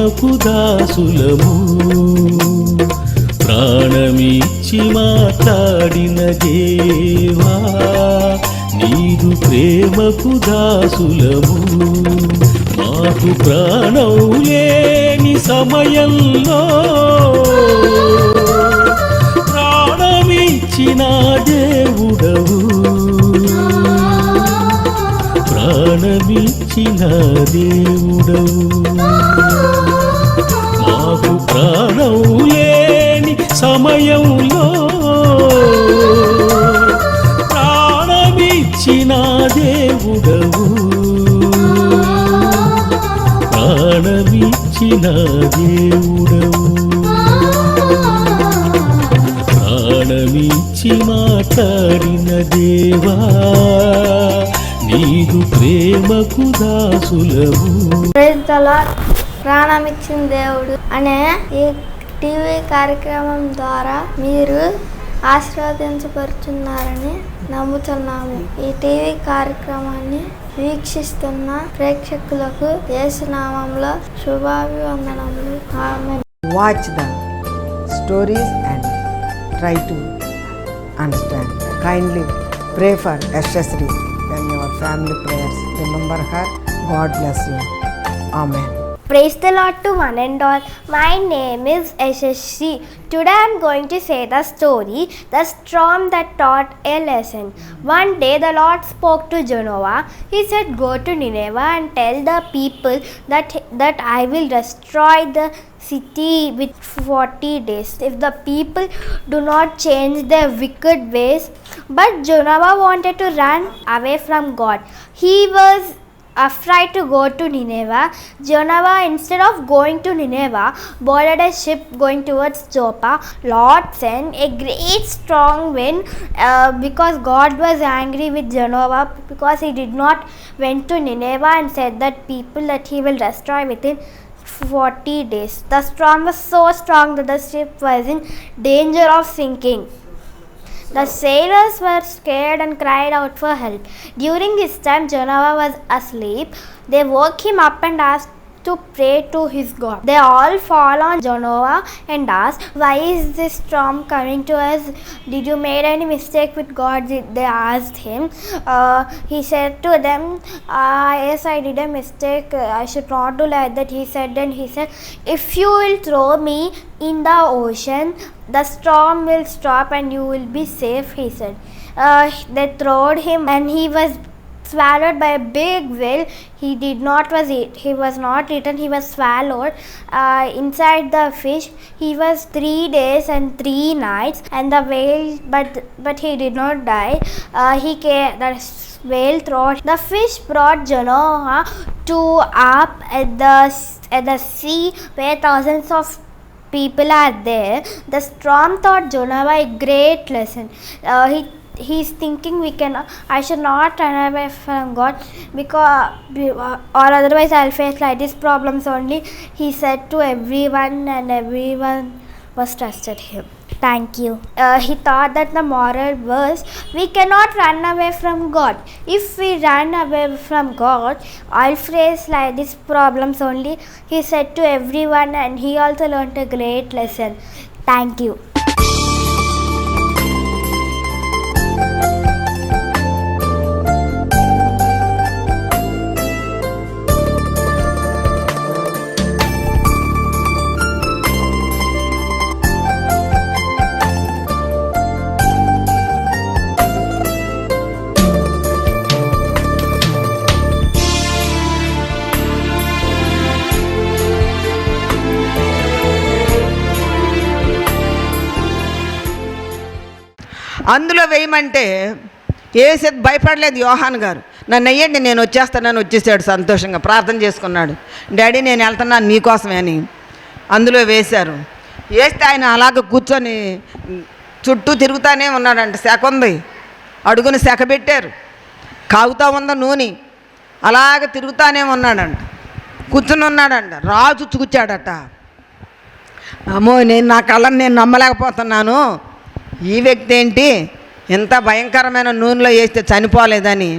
ప్రేమకు దాసులము ప్రాణమిచ్చి మాట్లాడిన దేవా నీదు ప్రేమకు దాసులము మాకు ప్రాణం లేని సమయంలో ప్రాణమిచ్చిన దేవుడవు. ప్రాణమిచ్చిన దేవుడవు. ప్రాణమిచ్చిన దేవుడవు. ప్రాణమిచ్చి మాట్లాడిన దేవా నీదు ప్రేమకు దాసులవు. ప్రాణమిచ్చిన దేవుడు అనే ఈ టీవీ కార్యక్రమం ద్వారా మీరు ఆశీర్వదించబడుతున్నారని నమ్ముతున్నాము. ఈ టీవీ కార్యక్రమాన్ని వీక్షిస్తున్న ప్రేక్షకులకు దేశనామంలో శుభాభివందనములు. Watch the stories and try to understand kindly pray for ఎస్ఎస్రీ and your family players remember her God bless you amen Praise the Lord to one and all. My name is SSC. Today I am going to say the story The Storm That Taught a Lesson. One day the Lord spoke to Jonah. He said, Go to Nineveh and tell the people that, that I will destroy the city with 40 days if the people do not change their wicked ways. But Jonah wanted to run away from God. He was afraid to go to Nineveh, Jonah, instead of going to Nineveh, boarded a ship going towards Joppa. Lord sent a great strong wind uh, because God was angry with Jonah because he did not went to Nineveh and said that people that he will destroy within 40 days. The storm was so strong that the ship was in danger of sinking. The sailors were scared and cried out for help. During this time, Jonah was asleep. They woke him up and asked to pray to his God. They all fall on Jonah and ask, Why is this storm coming to us? Did you made any mistake with God? They asked him. Uh, he said to them, uh, Yes, I did a mistake. I should not do like that. He said, and he said, If you will throw me in the ocean, the storm will stop and you will be safe, he said. Uh, they throwed him and he was swallowed by a big whale he did not was eat he was not eaten he was swallowed uh, inside the fish he was three days and three nights and the whale but but he did not die uh, he came the whale throat the fish brought Jonah to up at the at the sea where thousands of people are there. The storm taught Jonah a great lesson. Uh, he he's thinking we can I should not run away from God because or otherwise I'll face like these problems only. He said to everyone and everyone was trusted him. Thank you. Uh, he thought that the moral was we cannot run away from God. If we run away from God, I'll face like these problems only. He said to everyone, and he also learned a great lesson. Thank you. అందులో వేయమంటే ఏసేది భయపడలేదు యోహాన్ గారు. నన్ను వెయ్యండి నేను వచ్చేస్తానని వచ్చేసాడు సంతోషంగా ప్రార్థన చేసుకున్నాడు. డాడీ నేను వెళ్తున్నాను నీకోసమే అని అందులో వేశారు. వేస్తే ఆయన అలాగ కూర్చొని చుట్టూ తిరుగుతానే ఉన్నాడంట శాఖ ఉంది. అడుగుని శాఖ పెట్టారు. కాగుతా ఉందా నూనె అలాగ తిరుగుతానే ఉన్నాడంట. కూర్చుని ఉన్నాడంట. రాజు చూచాడట. అమ్మో నేను నా కళ్ళని నేను నమ్మలేకపోతున్నాను. ఈ వ్యక్తి ఏంటి? ఇంత భయంకరమైన నూనెలో వేస్తే చనిపోలేదని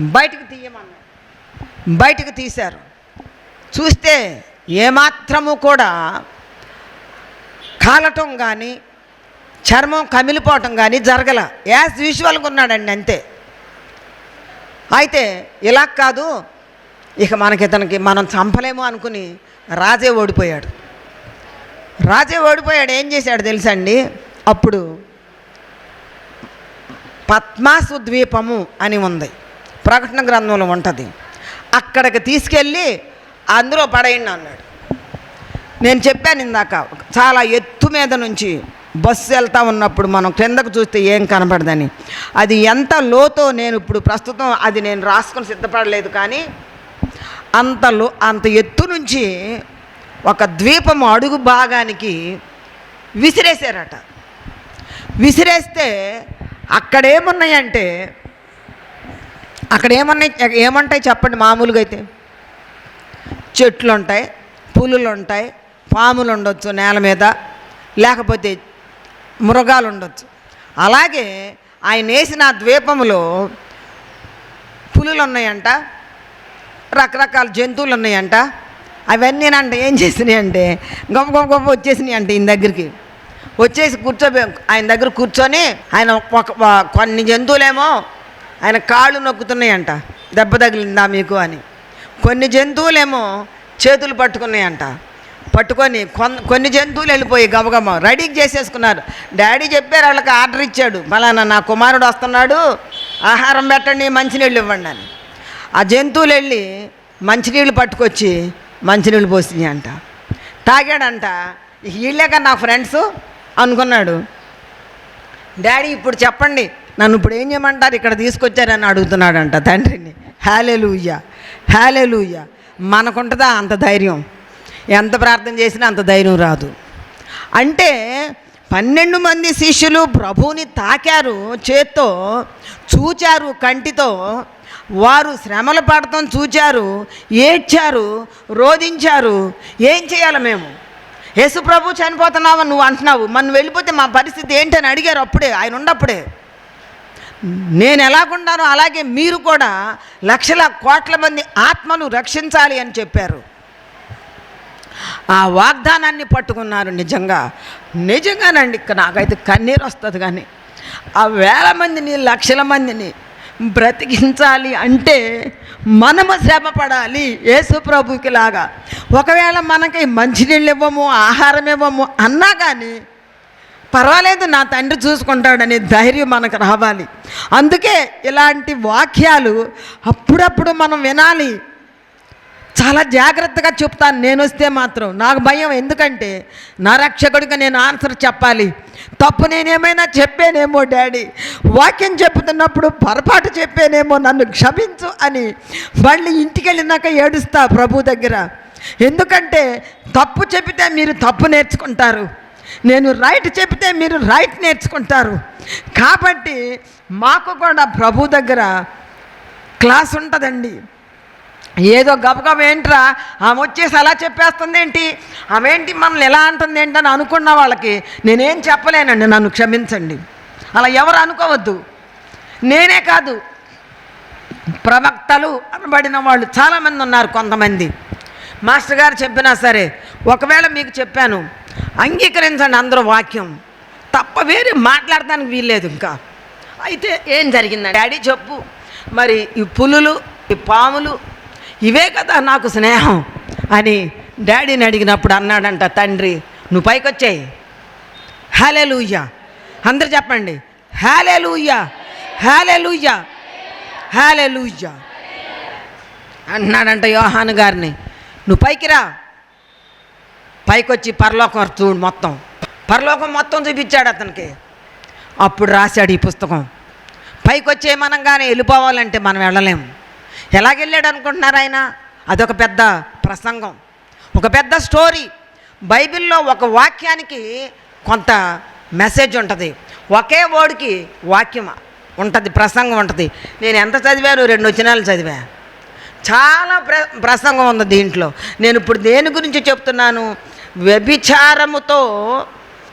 బయటికి తీయమన్నారు బయటికి తీశారు. చూస్తే ఏమాత్రము కూడా కాలటం కానీ చర్మం కమిలిపోవటం కానీ జరగల. యాజ్ యూజువల్గా ఉన్నాడండి అంతే. అయితే ఇలా కాదు ఇక మనకి ఇతనికి మనం చంపలేము అనుకుని రాజే ఓడిపోయాడు. రాజే ఓడిపోయాడు ఏం చేశాడు తెలుసా అండి? అప్పుడు పద్మాసు ద్వీపము అని ఉంది. ప్రకటన గ్రంథంలో ఉంటుంది. అక్కడికి తీసుకెళ్ళి అందులో పడేయండి అన్నాడు. నేను చెప్పాను ఇందాక చాలా ఎత్తు మీద నుంచి బస్సు వెళ్తా ఉన్నప్పుడు మనం క్రిందకు చూస్తే ఏం కనపడదని. అది ఎంత లోతో నేను ఇప్పుడు ప్రస్తుతం అది నేను రాసుకొని సిద్ధపడలేదు కానీ అంత లో అంత ఎత్తు నుంచి ఒక ద్వీపం అడుగు భాగానికి విసిరేశారట. విసిరేస్తే అక్కడేమున్నాయంటే అక్కడ ఏమన్నాయి ఏమంటాయి చెప్పండి మామూలుగా అయితే? చెట్లు ఉంటాయి పులులు ఉంటాయి పాములు ఉండొచ్చు నేల మీద లేకపోతే మృగాలు ఉండొచ్చు అలాగే ఆయన వేసిన ద్వీపంలో పులులు ఉన్నాయంట రకరకాల జంతువులు ఉన్నాయంట అవన్నీ అంట ఏం చేసినాయి అంటే గొప్ప గొప్ప గొప్ప వచ్చేసినాయి అంటే ఈయన దగ్గరికి. వచ్చేసి కూర్చోబే ఆయన దగ్గర కూర్చొని ఆయన ఒక కొన్ని జంతువులేమో ఆయన కాళ్ళు నొక్కుతున్నాయంట. దెబ్బ తగిలిందా మీకు అని. కొన్ని జంతువులేమో చేతులు పట్టుకున్నాయంట. పట్టుకొని కొన్ కొన్ని జంతువులు వెళ్ళిపోయి గబగబ రెడీకి చేసేసుకున్నారు. డాడీ చెప్పారు వాళ్ళకి ఆర్డర్ ఇచ్చాడు. ఫలానా నా కుమారుడు వస్తున్నాడు ఆహారం పెట్టండి మంచినీళ్ళు ఇవ్వండి అని. ఆ జంతువులు వెళ్ళి మంచినీళ్ళు పట్టుకొచ్చి మంచినీళ్ళు పోసినాయి అంట తాగాడంట "ఇక వీళ్ళే నా ఫ్రెండ్స్ అనుకున్నాడు. డాడీ ఇప్పుడు చెప్పండి. నన్ను ఇప్పుడు ఏం చేయమంటారు? ఇక్కడ తీసుకొచ్చారని అడుగుతున్నాడంట తండ్రిని. హ్యాలెలూయ హ్యాలెలూయ మనకుంటుందా అంత ధైర్యం? ఎంత ప్రార్థన చేసినా అంత ధైర్యం రాదు. అంటే పన్నెండు మంది శిష్యులు ప్రభువుని తాకారు చేత్తో చూచారు కంటితో వారు శ్రమలు పడటం చూచారు ఏడ్చారు రోధించారు. ఏం చేయాలి మేము? యేసు ప్రభు చనిపోతున్నావు నువ్వు అంటున్నావు? మనం వెళ్ళిపోతే మా పరిస్థితి ఏంటని అడిగారు అప్పుడే ఆయన ఉన్నప్పుడే. నేను ఎలాగుండానో అలాగే మీరు కూడా లక్షల కోట్ల మంది ఆత్మను రక్షించాలి అని చెప్పారు. ఆ వాగ్దానాన్ని పట్టుకున్నారు నిజంగా. నిజంగానండి ఇక్కడ నాకైతే కన్నీరు వస్తుంది కానీ ఆ వేల మందిని లక్షల మందిని బ్రతికించాలి అంటే మనము శ్రమ పడాలి. లాగా. ఒకవేళ మనకి మంచినీళ్ళు ఇవ్వము ఆహారం ఇవ్వము అన్నా కానీ పర్వాలేదు నా తండ్రి చూసుకుంటాడనే ధైర్యం మనకు రావాలి. అందుకే ఇలాంటి వాక్యాలు అప్పుడప్పుడు మనం వినాలి. చాలా జాగ్రత్తగా చెప్తాను. నేను వస్తే మాత్రం నాకు భయం. ఎందుకంటే నా రక్షకుడిగా నేను ఆన్సర్ చెప్పాలి. తప్పు నేనేమైనా చెప్పానేమో డాడీ. వాక్యం చెప్తున్నప్పుడు పొరపాటు చెప్పానేమో నన్ను క్షమించు అని మళ్ళీ ఇంటికి వెళ్ళినాక ఏడుస్తా ప్రభు దగ్గర. ఎందుకంటే తప్పు చెబితే మీరు తప్పు నేర్చుకుంటారు. నేను రైట్ చెబితే మీరు రైట్ నేర్చుకుంటారు. కాబట్టి మాకు కూడా ప్రభు దగ్గర క్లాస్ ఉంటుందండి. ఏదో గబగబ ఏంట్రా? ఆమె వచ్చేసి అలా చెప్పేస్తుంది ఏంటి ఆమె ఏంటి మనల్ని ఎలా అంటుంది ఏంటి అని అనుకున్న వాళ్ళకి నేనేం చెప్పలేనండి నన్ను క్షమించండి. అలా ఎవరు అనుకోవద్దు. నేనే కాదు ప్రవక్తలు అనబడిన వాళ్ళు చాలామంది ఉన్నారు కొంతమంది. మాస్టర్ గారు చెప్పినా సరే ఒకవేళ మీకు చెప్పాను అంగీకరించండి అందరూ వాక్యం. తప్ప వేరే మాట్లాడటానికి వీల్లేదు ఇంకా. అయితే ఏం జరిగిందండి? డాడీ చెప్పు. మరి ఈ పులులు ఈ పాములు ఇవే కదా నాకు స్నేహం అని డాడీని అడిగినప్పుడు అన్నాడంట తండ్రి నువ్వు పైకి వచ్చాయి హ్యాలే లూయ్యా అందరు చెప్పండి హ్యాలే లూయ్యా హ్యాలే లూయ్యా హ్యాలే లూయ్యా అన్నాడంట యోహాను గారిని నువ్వు పైకిరా పైకొచ్చి పరలోకం చూడు మొత్తం. పరలోకం మొత్తం చూపించాడు అతనికి. అప్పుడు రాశాడు ఈ పుస్తకం. పైకి వచ్చే మనం కానీ వెళ్ళిపోవాలంటే మనం వెళ్ళలేము ఎలాగెళ్ళాడు అనుకుంటున్నారు ఆయన? అదొక పెద్ద ప్రసంగం. ఒక పెద్ద స్టోరీ. బైబిల్లో ఒక వాక్యానికి కొంత మెసేజ్ ఉంటుంది. ఒకే వర్డ్కి వాక్యం ఉంటుంది ప్రసంగం ఉంటుంది. నేను ఎంత చదివాను? రెండు వచనాలు చదివా. చాలా ప్ర ప్రసంగం ఉంది దీంట్లో. నేను ఇప్పుడు దేని గురించి చెప్తున్నాను? వ్యభిచారముతో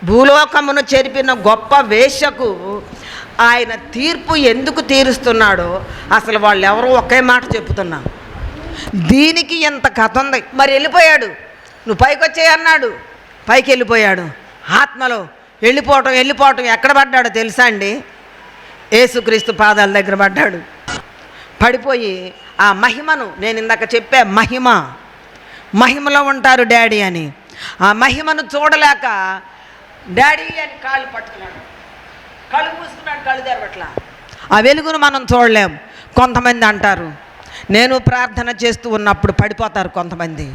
భూలోకమును చెరిపిన గొప్ప వేషకు ఆయన తీర్పు ఎందుకు తీరుస్తున్నాడో అసలు వాళ్ళు ఎవరో ఒకే మాట చెప్తున్నా దీనికి ఎంత కథ ఉంది. మరి వెళ్ళిపోయాడు. నువ్వు పైకి వచ్చేయన్నాడు పైకి వెళ్ళిపోయాడు ఆత్మలో వెళ్ళిపోవటం వెళ్ళిపోవటం ఎక్కడ పడ్డాడో తెలుసా అండి? ఏసుక్రీస్తు పాదాల దగ్గర పడ్డాడు. పడిపోయి ఆ మహిమను నేను ఇందాక చెప్పే మహిమ మహిమలో ఉంటారు డాడీ అని. ఆ మహిమను చూడలేక డాడీ అని కాళ్ళు పట్టుకున్నాడు. కళ్ళు మూసుకున్నాడు కళ్ళు తెరవట్లా. ఆ వెలుగును మనం చూడలేం. కొంతమంది అంటారు నేను ప్రార్థన చేస్తూ ఉన్నప్పుడు పడిపోతారు కొంతమంది.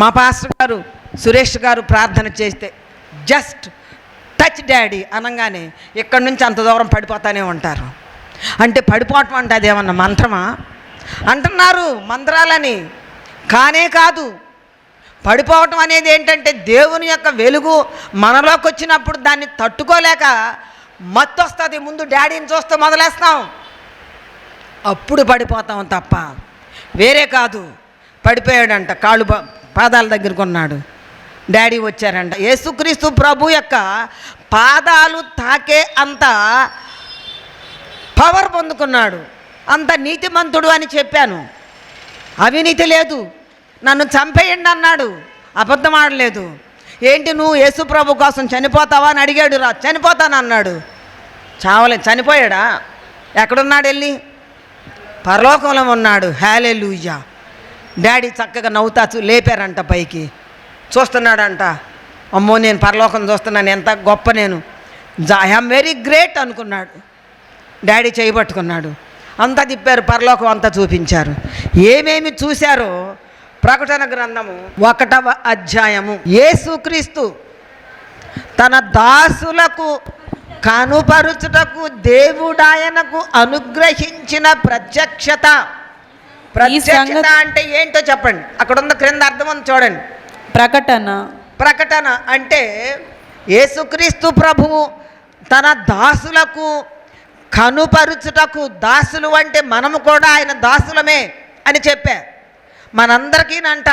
మా పాస్టర్ గారు సురేష్ గారు ప్రార్థన చేస్తే జస్ట్ టచ్ డాడీ అనగానే ఇక్కడి నుంచి అంత దూరం పడిపోతానే ఉంటారు. అంటే పడిపోవటం అంటే అదేమన్నా మంత్రమా? అంటున్నారు మంత్రాలని. కానే కాదు పడిపోవటం అనేది ఏంటంటే దేవుని యొక్క వెలుగు మనలోకి వచ్చినప్పుడు దాన్ని తట్టుకోలేక మత్తు వస్తుంది ముందు డాడీని చూస్తే మొదలేస్తాం. అప్పుడు పడిపోతాం తప్ప వేరే కాదు. పడిపోయాడంట. కాళ్ళు పా- పాదాల దగ్గరకు ఉన్నాడు డాడీ వచ్చారంట. యేసుక్రీస్తు ప్రభు యొక్క పాదాలు తాకే అంత పవర్ పొందుకున్నాడు. అంత నీతిమంతుడు అని చెప్పాను. అవినీతి లేదు. నన్ను చంపేయండి అన్నాడు. అబద్ధం ఆడలేదు. ఏంటి నువ్వు యేసుప్రభు కోసం చనిపోతావా అని అడిగాడు రా. చనిపోతాను అన్నాడు. చావలే చనిపోయాడా? ఎక్కడున్నాడు వెళ్ళి? పరలోకంలో ఉన్నాడు. హ్యాలే లూజా డాడీ చక్కగా నవ్వుతా చూ లేపారంట పైకి. చూస్తున్నాడంట. అమ్మో నేను పరలోకం చూస్తున్నాను. ఎంత గొప్ప నేను. ఐఎమ్ వెరీ గ్రేట్ అనుకున్నాడు. డాడీ చేయబట్టుకున్నాడు అంతా తిప్పారు పరలోకం అంతా చూపించారు. ఏమేమి చూశారో ప్రకటన గ్రంథము ఒకటవ అధ్యాయము. యేసుక్రీస్తు తన దాసులకు కనుపరుచుటకు దేవుడాయనకు అనుగ్రహించిన ప్రత్యక్షత. ప్రత్యక్షత అంటే ఏంటో చెప్పండి. అక్కడ ఉన్న క్రింద అర్థం ఉంది చూడండి. ప్రకటన. ప్రకటన అంటే యేసుక్రీస్తు ప్రభువు తన దాసులకు కనుపరుచుటకు దాసులు అంటే మనము కూడా ఆయన దాసులమే అని చెప్పా మనందరికీనంట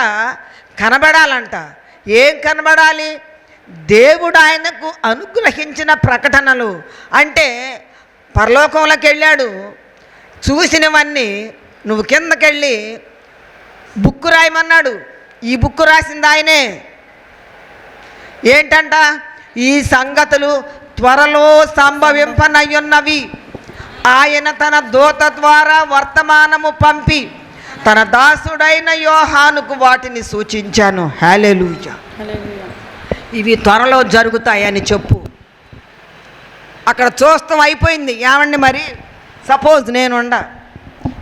కనబడాలంట. ఏం కనబడాలి? దేవుడు ఆయనకు అనుగ్రహించిన ప్రకటనలు. అంటే పరలోకంలోకి వెళ్ళాడు చూసినవన్నీ నువ్వు కిందకెళ్ళి బుక్కు రాయమన్నాడు. ఈ బుక్కు రాసింది ఆయనే. ఏంటంట? ఈ సంగతులు త్వరలో సంభవింపనయ్యున్నవి. ఆయన తన దూత ద్వారా వర్తమానము పంపి తన దాసుడైన యోహానుకు వాటిని సూచించాను. హ్యాలెలూయా ఇవి త్వరలో జరుగుతాయని చెప్పు. అక్కడ చూస్తాం అయిపోయింది. ఏమండి మరి? సపోజ్ నేనుండ.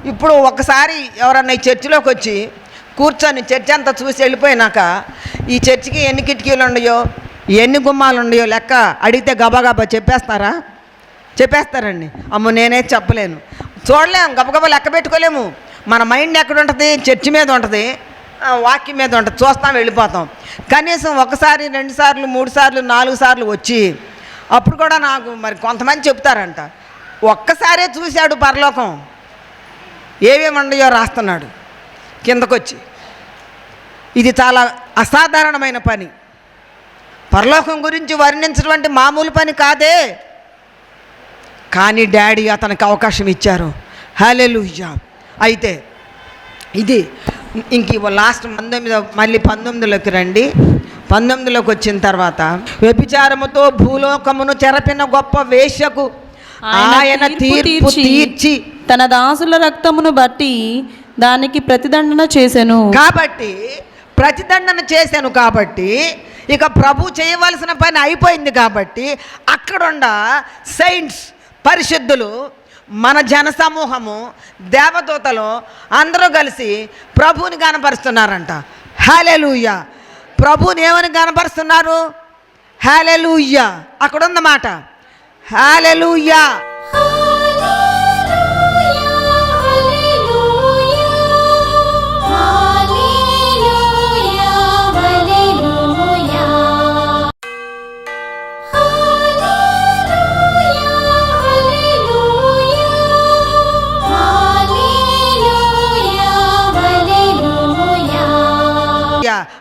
ఇప్పుడు ఒకసారి ఎవరన్నా ఈ చర్చిలోకి వచ్చి కూర్చొని చర్చ్ అంతా చూసి వెళ్ళిపోయినాక ఈ చర్చికి ఎన్ని కిటికీలు ఉన్నాయో ఎన్ని గుమ్మాలు ఉన్నాయో లెక్క అడిగితే గబగబా చెప్పేస్తారా? చెప్పేస్తారండి. అమ్మో నేనే చెప్పలేను. చూడలేము గబగబా లెక్క పెట్టుకోలేము. మన మైండ్ ఎక్కడ ఉంటుంది? చర్చి మీద ఉంటుంది. వాక్యం మీద ఉంటుంది. చూస్తాం వెళ్ళిపోతాం. కనీసం ఒకసారి రెండు సార్లు మూడు సార్లు నాలుగు సార్లు వచ్చి అప్పుడు కూడా నాకు మరి కొంతమంది చెప్తారంట. ఒక్కసారే చూశాడు పరలోకం. ఏమేమి ఉండయో రాస్తున్నాడు కిందకొచ్చి. ఇది చాలా అసాధారణమైన పని. పరలోకం గురించి వర్ణించటువంటి అంటే మామూలు పని కాదే. కానీ డాడీ అతనికి అవకాశం ఇచ్చారు. హలెలుయ్యా అయితే ఇది ఇంక లాస్ట్ పంతొమ్మిదో మళ్ళీ పంతొమ్మిదిలోకి రండి. పంతొమ్మిదిలోకి వచ్చిన తర్వాత వ్యభిచారముతో భూలోకమును చెరపిన గొప్ప వేశ్యకు ఆయన తీర్పు తీర్చి తన దాసుల రక్తమును బట్టి దానికి ప్రతిదండన చేసెను. కాబట్టి ప్రతిదండన చేశాను కాబట్టి ఇక ప్రభు చేయవలసిన పని అయిపోయింది కాబట్టి అక్కడున్న సైన్స్ పరిశుద్ధులు మన జన సమూహము దేవదూతలు అందరూ కలిసి ప్రభువుని కనపరుస్తున్నారంట హాలెలూయ ప్రభువుని ఏమని కనపరుస్తున్నారు హాలెలూయ అక్కడ ఉందన్నమాట హాలెలూయా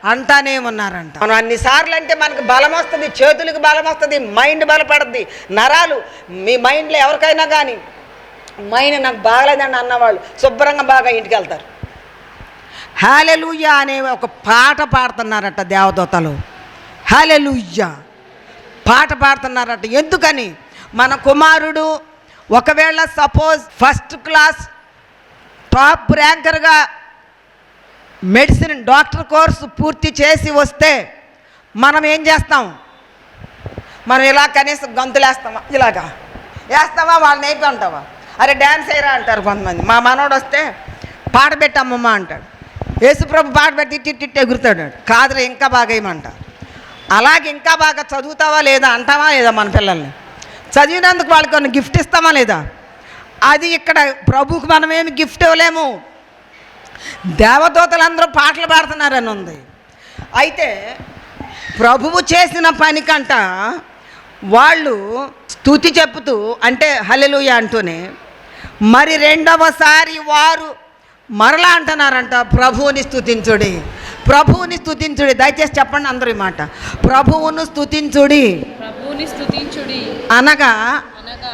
అంటానే ఉన్నారంట. మనం అన్నిసార్లు అంటే మనకు బలం వస్తుంది చేతులకు బలం వస్తుంది మైండ్ బలపడుద్ది. నరాలు మీ మైండ్లో ఎవరికైనా కానీ మైండ్ నాకు బాగలేదండి అన్నవాళ్ళు శుభ్రంగా బాగా ఇంటికి వెళ్తారు హాలెలుయ్య అనే ఒక పాట పాడుతున్నారట దేవదూతలు. హాలెలుయ్య పాట పాడుతున్నారట. ఎందుకని? మన కుమారుడు ఒకవేళ సపోజ్ ఫస్ట్ క్లాస్ టాప్ ర్యాంకర్గా మెడిసిన్ డాక్టర్ కోర్సు పూర్తి చేసి వస్తే మనం ఏం చేస్తాం? మనం ఇలా కనీసం గంతులేస్తామా ఇలాగా. వేస్తావా? వాళ్ళు అయిపోయి అంటావా అరే డ్యాన్స్ వేయరా అంటారు కొంతమంది. మా మనోడు వస్తే పాట పెట్టమ్మమ్మ అంటాడు. యేసుప్రభు పాట పెట్టి ఇట్టి ఇట్టి ఎగురుతాడు కాదురా ఇంకా బాగా వేయమంటారు అలాగే ఇంకా బాగా చదువుతావా లేదా? అంటావా లేదా మన పిల్లల్ని? చదివినందుకు వాళ్ళకి కొన్ని గిఫ్ట్ ఇస్తామా లేదా? అది ఇక్కడ ప్రభుకి మనమేమి గిఫ్ట్ ఇవ్వలేము. దేవదూతలందరూ పాటలు పాడుతున్నారని ఉంది అయితే ప్రభువు చేసిన పనికంట వాళ్ళు స్తుతి చెప్పుతూ అంటే హల్లెలూయా అంటూనే మరి రెండవసారి వారు మరలా అంటున్నారంట ప్రభువుని స్తుతించుడి ప్రభువుని స్తుతించుడి. దయచేసి చెప్పండి అందరూ మాట. ప్రభువును స్తుతించుడి. ప్రభువుని స్తుతించుడి. అనగా అనగా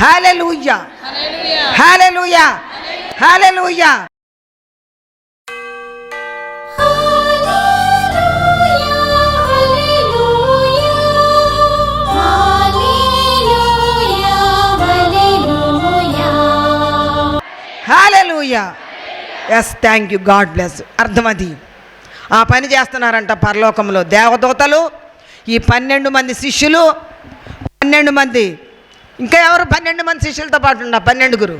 hallelujah hallelujah. Hallelujah hallelujah hallelujah yes thank you God bless అర్థమది. ఆ పని చేస్తున్నారంట పరలోకంలో దేవదూతలు ఈ పన్నెండు మంది శిష్యులు పన్నెండు మంది. ఇంకా ఎవరు పన్నెండు మంది శిష్యులతో పాటు ఉన్న పన్నెండుగురు.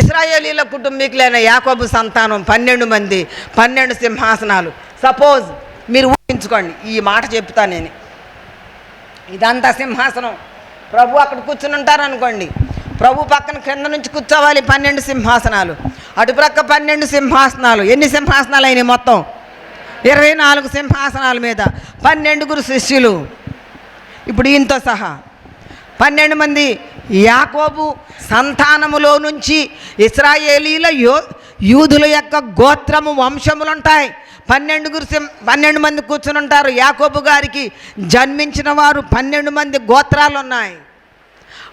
ఇస్రాయేలీల కుటుంబీకులైన యాకోబు సంతానం పన్నెండు మంది పన్నెండు సింహాసనాలు. సపోజ్ మీరు ఊహించుకోండి ఈ మాట చెప్తా నేను. ఇదంతా సింహాసనం. ప్రభు అక్కడ కూర్చుని ఉంటారనుకోండి. ప్రభు పక్కన క్రింద నుంచి కూర్చోవాలి పన్నెండు సింహాసనాలు. అటుప్రక్క పన్నెండు సింహాసనాలు. ఎన్ని సింహాసనాలు అయినాయి మొత్తం? ఇరవై నాలుగు సింహాసనాల మీద. పన్నెండుగురు శిష్యులు. ఇప్పుడు ఈయనతో సహా. పన్నెండు మంది యాకోబు సంతానములో నుంచి ఇస్రాయేలీల యో యూదుల యొక్క గోత్రము వంశములు ఉంటాయి పన్నెండుగురు సింహ పన్నెండు మంది కూర్చుని ఉంటారు యాకోబు గారికి జన్మించిన వారు పన్నెండు మంది గోత్రాలు ఉన్నాయి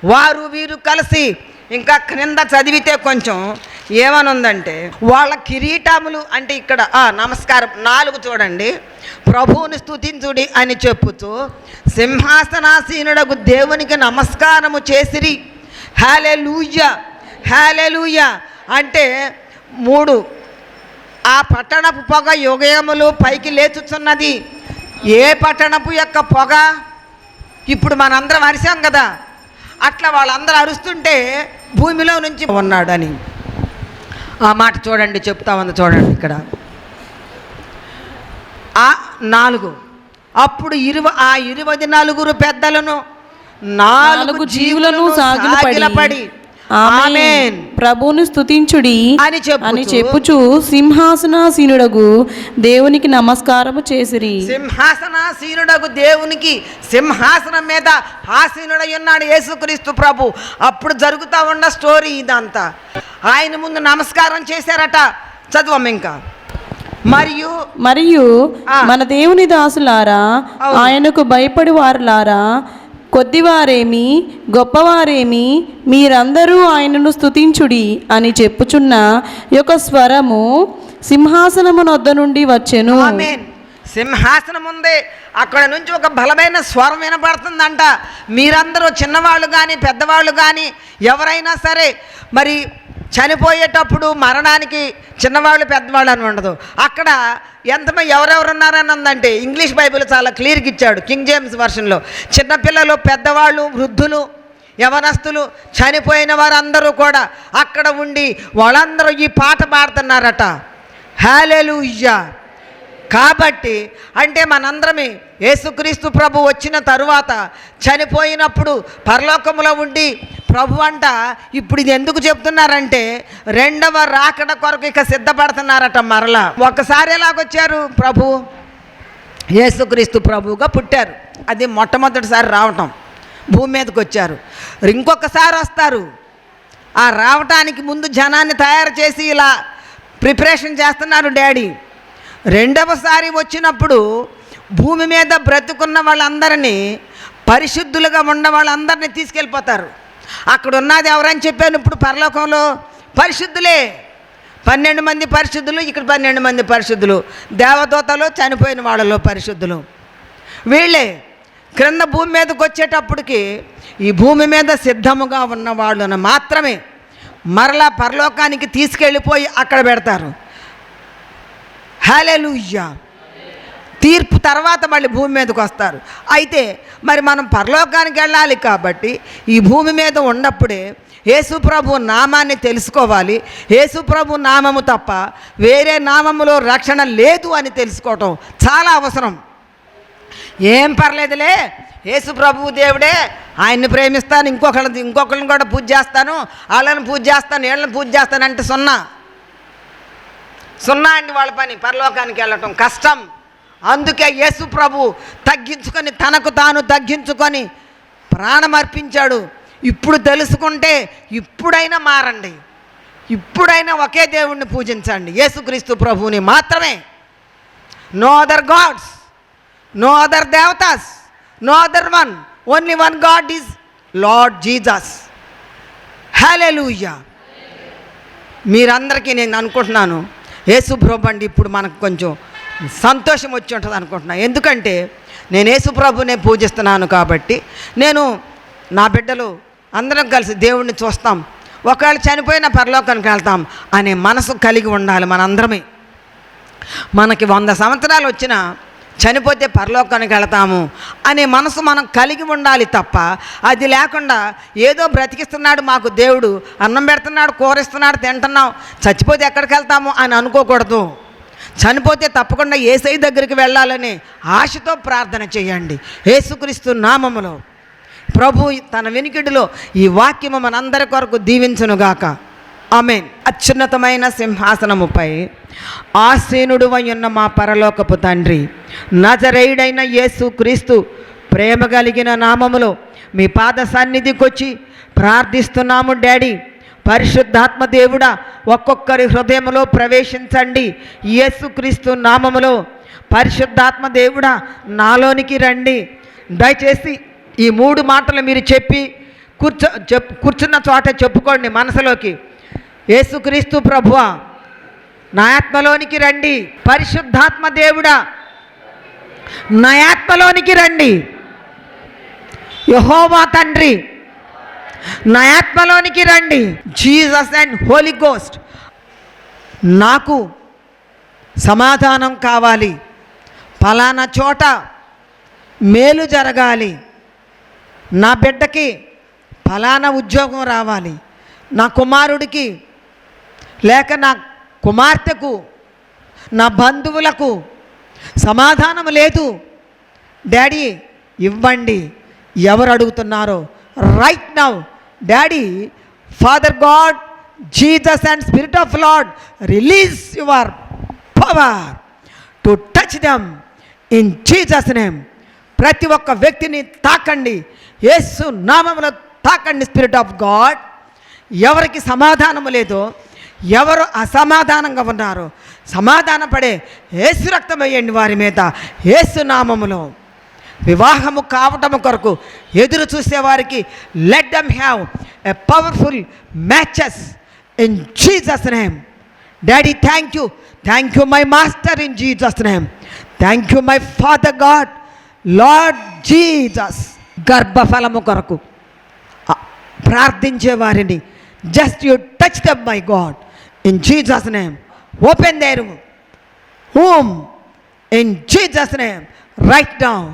వారు వీరు కలిసి ఇంకా క్రింద చదివితే కొంచెం ఏమనుందంటే వాళ్ళ కిరీటములు అంటే ఇక్కడ నమస్కారం నాలుగు చూడండి. ప్రభువుని స్తుతించుడి అని చెప్పుతూ సింహాసనాసీనుడకు దేవునికి నమస్కారము చేసిరి. హ్యాలే లూయ హ్యాలే హాలెలూయ అంటే మూడు ఆ పట్టణపు పొగ యుగయములు పైకి లేచుచున్నది. ఏ పట్టణపు యొక్క పొగ? ఇప్పుడు మనందరం అరిసాం కదా. అట్లా వాళ్ళందరూ అరుస్తుంటే భూమిలో నుంచి ఉన్నాడని. ఆ మాట చూడండి చెప్తా ఉంది చూడండి ఇక్కడ. ఆ నాలుగు. అప్పుడు ఇరువ ఆ ఇరవై నలుగురు పెద్దలను నాలుగు జీవులను సాగిలపడి ఆమేన్. ఆమేన్. ప్రభువుని స్తుతించుడి అని చెప్పుచు. అని చెప్పుచు సింహాసనాసీనుడగు దేవునికి నమస్కారము చేసిరి. సింహాసనాసీనుడకు దేవునికి సింహాసనం మీద ఆసీనుడై ఉన్నాడు యేసుక్రీస్తు ప్రభు. అప్పుడు జరుగుతూ ఉన్న స్టోరీ ఇదంతా. ఆయన ముందు నమస్కారం చేశారట. చదవం ఇంకా. మరియు మరియు. మన దేవుని దాసులారా. ఆయనకు భయపడి వారులారా కొద్దివారేమి గొప్పవారేమి మీరందరూ ఆయనను స్తుతించుడి అని చెప్పుచున్న యొక్క స్వరము సింహాసనమునొద్ద నుండి వచ్చెను. సింహాసనం ఉంది. అక్కడ నుంచి ఒక బలమైన స్వరం వినపడుతుందంట. మీరందరూ చిన్నవాళ్ళు కానీ పెద్దవాళ్ళు కానీ ఎవరైనా సరే మరి చనిపోయేటప్పుడు మరణానికి చిన్నవాళ్ళు పెద్దవాళ్ళు అని ఉండదు. అక్కడ ఎంతమంది ఎవరెవరు ఉన్నారని ఉందంటే ఇంగ్లీష్ బైబిల్ చాలా క్లియర్గా ఇచ్చాడు కింగ్ జేమ్స్ వర్షన్లో చిన్నపిల్లలు పెద్దవాళ్ళు వృద్ధులు యవనస్తులు చనిపోయిన వారందరూ కూడా అక్కడ ఉండి వాళ్ళందరూ ఈ పాట పాడుతున్నారట. హాలెలూయ్యా కాబట్టి అంటే మనందరమే యేసుక్రీస్తు ప్రభు వచ్చిన తరువాత చనిపోయినప్పుడు పరలోకంలో ఉండి ప్రభు అంట ఇప్పుడు ఇది ఎందుకు చెప్తున్నారంటే రెండవ రాకడ కొరకు ఇక సిద్ధపడుతున్నారట మరలా. ఒకసారి ఎలాగొచ్చారు ప్రభు? యేసుక్రీస్తు ప్రభువుగా పుట్టారు. అది మొట్టమొదటిసారి రావటం. భూమి మీదకి వచ్చారు ఇంకొకసారి వస్తారు. ఆ రావటానికి ముందు జనాన్ని తయారు చేసి ఇలా ప్రిపరేషన్ చేస్తున్నారు డాడీ. రెండవసారి వచ్చినప్పుడు భూమి మీద బ్రతుకున్న వాళ్ళందరినీ పరిశుద్ధులుగా ఉన్న వాళ్ళందరినీ తీసుకెళ్ళిపోతారు. అక్కడ ఉన్నది ఎవరని చెప్పాను ఇప్పుడు పరలోకంలో? పరిశుద్ధులే. పన్నెండు మంది పరిశుద్ధులు ఇక్కడ పన్నెండు మంది పరిశుద్ధులు. దేవదూతలు చనిపోయిన వాళ్ళలో పరిశుద్ధులు. వీళ్ళే క్రింద భూమి మీదకి వచ్చేటప్పటికి ఈ భూమి మీద సిద్ధముగా ఉన్న వాళ్ళను మాత్రమే మరలా పరలోకానికి తీసుకెళ్ళిపోయి అక్కడ పెడతారు. హలెలుయ్యా తీర్పు తర్వాత మళ్ళీ భూమి మీదకి వస్తారు. అయితే మరి మనం పరలోకానికి వెళ్ళాలి కాబట్టి ఈ భూమి మీద ఉన్నప్పుడే యేసుప్రభు నామాన్ని తెలుసుకోవాలి. యేసుప్రభు నామము తప్ప వేరే నామములో రక్షణ లేదు అని తెలుసుకోవటం చాలా అవసరం. ఏం పర్లేదులే. యేసు దేవుడే ఆయన్ని ప్రేమిస్తాను ఇంకొకళ్ళని ఇంకొకళ్ళని కూడా పూజ చేస్తాను వాళ్ళని పూజ చేస్తాను వీళ్ళని పూజ చేస్తాను అంటే సున్నా. సున్నా అండి వాళ్ళ పని పరలోకానికి వెళ్ళటం కష్టం. అందుకే యేసు ప్రభు తగ్గించుకొని తనకు తాను తగ్గించుకొని ప్రాణం అర్పించాడు. ఇప్పుడు తెలుసుకుంటే ఇప్పుడైనా మారండి. ఇప్పుడైనా ఒకే దేవుణ్ణి పూజించండి. యేసుక్రీస్తు ప్రభువుని మాత్రమే. No other gods no other దేవతాస్ no other one only one God is Lord Jesus hallelujah మీరందరికీ నేను అనుకుంటున్నాను యేసుప్రభు అండి ఇప్పుడు మనకు కొంచెం సంతోషం వచ్చి ఉంటుంది అనుకుంటున్నాను ఎందుకంటే నేను యేసుప్రభునే పూజిస్తున్నాను కాబట్టి నేను నా బిడ్డలు అందరం కలిసి దేవుణ్ణి చూస్తాం. ఒకవేళ చనిపోయిన పరలోకానికి వెళ్తాం అనే మనసు కలిగి ఉండాలి మనందరమే. మనకి వంద సంవత్సరాలు వచ్చినా చనిపోతే పరలోకానికి వెళతాము అనే మనసు మనం కలిగి ఉండాలి తప్ప అది లేకుండా ఏదో బ్రతికిస్తున్నాడు మాకు దేవుడు అన్నం పెడుతున్నాడు కూరిస్తున్నాడు తింటున్నాం చచ్చిపోతే ఎక్కడికి వెళ్తాము అని అనుకోకూడదు. చనిపోతే తప్పకుండా ఏసై దగ్గరికి వెళ్ళాలని ఆశతో ప్రార్థన చేయండి. ఏసుక్రీస్తు నామములో. ప్రభు తన వెనికిడిలో ఈ వాక్యము మనందరి కొరకు దీవించునుగాక. ఆమెన్. అత్యున్నతమైన సింహాసనముపై ఆసీనుడు ఉన్న మా పరలోకపు తండ్రి నజరేయుడైన యేసు క్రీస్తు ప్రేమ కలిగిన నామములో మీ పాద సన్నిధికొచ్చి ప్రార్థిస్తున్నాము డాడీ. పరిశుద్ధాత్మ దేవుడా ఒక్కొక్కరి హృదయంలో ప్రవేశించండి. యేసుక్రీస్తు నామములో పరిశుద్ధాత్మ దేవుడా నాలోనికి రండి. దయచేసి ఈ మూడు మాటలు మీరు చెప్పి కూర్చో చెప్ కూర్చున్న చోట చెప్పుకోండి మనసులోకి. యేసుక్రీస్తు ప్రభువ నాయాత్మలోనికి రండి. పరిశుద్ధాత్మ దేవుడా నయాత్మలోనికి రండి. యహోవా తండ్రి నయాత్మలోనికి రండి. జీసస్ అండ్ హోలీ గోస్ట్ నాకు సమాధానం కావాలి. ఫలానా చోట మేలు జరగాలి. నా బిడ్డకి ఫలానా ఉద్యోగం రావాలి. నా కుమారుడికి లేక నా కుమార్తెకు నా బంధువులకు సమాధానం లేదు. డాడీ ఇవ్వండి. ఎవరు అడుగుతున్నారో? Right now. Daddy father God Jesus and spirit of Lord release your power to touch them in Jesus name. ప్రతి ఒక్క వ్యక్తిని తాకండి. యేసు నామంలో తాకండి స్పిరిట్ ఆఫ్ గాడ్. ఎవరికి సమాధానము లేదో ఎవరు అసమాధానంగా ఉన్నారో సమాధానపడే ఏసు రక్తం వేయండి వారి మీద ఏసు నామములో. వివాహము కావటము కొరకు ఎదురు చూసేవారికి let them have a powerful matches in Jesus name daddy thank you thank you my master in Jesus name thank you my father God Lord Jesus గర్భఫలము కొరకు. ప్రార్థించే వారిని. Just you touch them my God in Jesus name open their home in Jesus name right now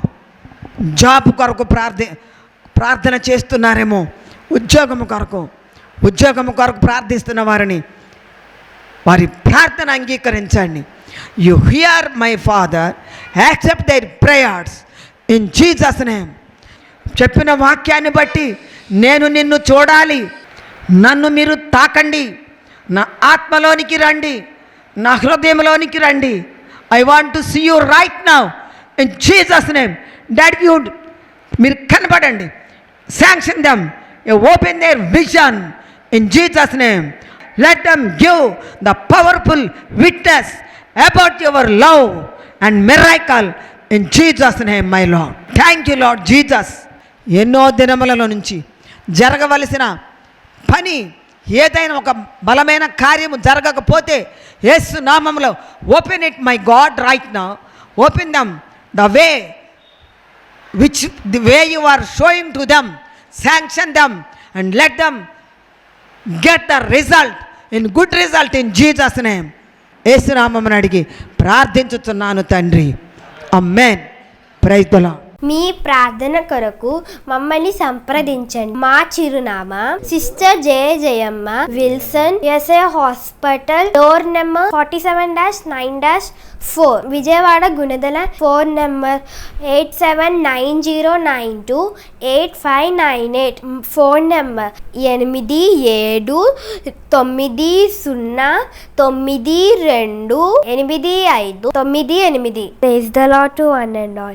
job కొరకు ప్రార్థి ప్రార్థన చేస్తున్నారేమో. ఉద్యోగము కొరకు. ఉద్యోగము కొరకు ప్రార్థిస్తున్న వారిని వారి ప్రార్థన అంగీకరించండి. You hear my father accept their prayers in Jesus name చెప్పిన వాక్యాన్ని బట్టి నేను నిన్ను చూడాలి. నన్ను మీరు తాకండి. నా ఆత్మలోనికి రండి నా హృదయంలోనికి రండి. I want to see you right now in Jesus name dot you మీరు కనపడండి sanction them open their vision in Jesus name let them give the powerful witness about your love and miracle in Jesus name my Lord thank you Lord Jesus ఎన్నో దినములలో నుంచి జరగవలసిన పని ఏదైనా ఒక బలమైన కార్యము జరగకపోతే యేసు నామంలో open it my God right నా open them the way which the way you are showing to them sanction them and let them get the result in good result in Jesus name యేసునామని అడిగి ప్రార్థించుతున్నాను తండ్రి. అమ్మేన్ ప్రైతులా మీ ప్రార్థన కొరకు మమ్మల్ని సంప్రదించండి. మా చిరునామా sister Jaya Jayamma Wilson S A hospital door number forty seven dash nine dash four. Vijayawada Gunadala phone number eight seven nine zero nine two eight five nine eight. Phone number ఎనిమిది ఏడు తొమ్మిది సున్నా తొమ్మిది రెండు ఎనిమిది ఐదు తొమ్మిది ఎనిమిది. Praise the Lord to one and all.